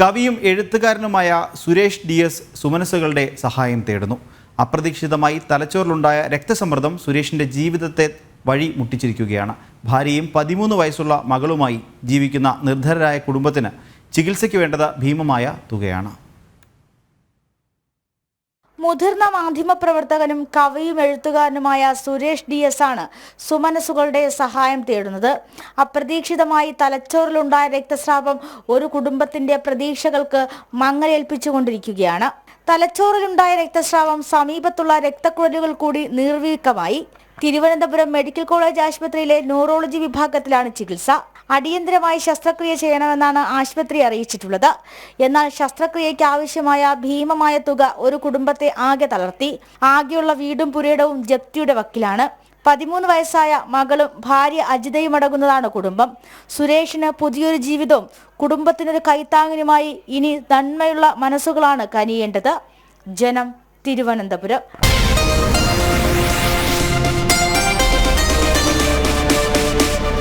കവിയും എഴുത്തുകാരനുമായ Suresh D S സുമനസുകളുടെ സഹായം തേടുന്നു. അപ്രതീക്ഷിതമായി തലച്ചോറിലുണ്ടായ രക്തസമ്മർദ്ദം സുരേഷിന്റെ ജീവിതത്തെ വഴി മുട്ടിച്ചിരിക്കുകയാണ്. ഭാര്യയും പതിമൂന്ന് വയസ്സുള്ള മകളുമായി ജീവിക്കുന്ന നിർധരരായ കുടുംബത്തിന് ചികിത്സയ്ക്ക് വേണ്ടത് ഭീമമായ തുകയാണ്. മുതിർന്ന മാധ്യമപ്രവർത്തകനും കവിയും എഴുത്തുകാരനുമായ സുരേഷ് ഡി എസ് ആണ് സുമനസുകളുടെ സഹായം തേടുന്നത്. അപ്രതീക്ഷിതമായി തലച്ചോറിലുണ്ടായ രക്തസ്രാവം ഒരു കുടുംബത്തിന്റെ പ്രതീക്ഷകൾക്ക് മങ്ങലേൽപ്പിച്ചുകൊണ്ടിരിക്കുകയാണ്. തലച്ചോറിലുണ്ടായ രക്തസ്രാവം സമീപത്തുള്ള രക്തക്കുഴലുകൾ കൂടി നീർവീക്കമായി തിരുവനന്തപുരം മെഡിക്കൽ കോളേജ് ആശുപത്രിയിലെ ന്യൂറോളജി വിഭാഗത്തിലാണ് ചികിത്സ. അടിയന്തരമായി ശസ്ത്രക്രിയ ചെയ്യണമെന്നാണ് ആശുപത്രി അറിയിച്ചിട്ടുള്ളത്. എന്നാൽ ശസ്ത്രക്രിയയ്ക്ക് ആവശ്യമായ ഭീമമായ തുക ഒരു കുടുംബത്തെ ആകെ തളർത്തി. ആകെയുള്ള വീടും പുരയിടവും ജപ്തിയുടെ വക്കിലാണ്. പതിമൂന്ന് വയസ്സായ മകളും ഭാര്യ അജിതയും അടങ്ങുന്നതാണ് കുടുംബം. സുരേഷിന് പുതിയൊരു ജീവിതവും കുടുംബത്തിനൊരു കൈത്താങ്ങിനുമായി ഇനി നന്മയുള്ള മനസ്സുകളാണ് കനിയേണ്ടത്. ജനം തിരുവനന്തപുരം.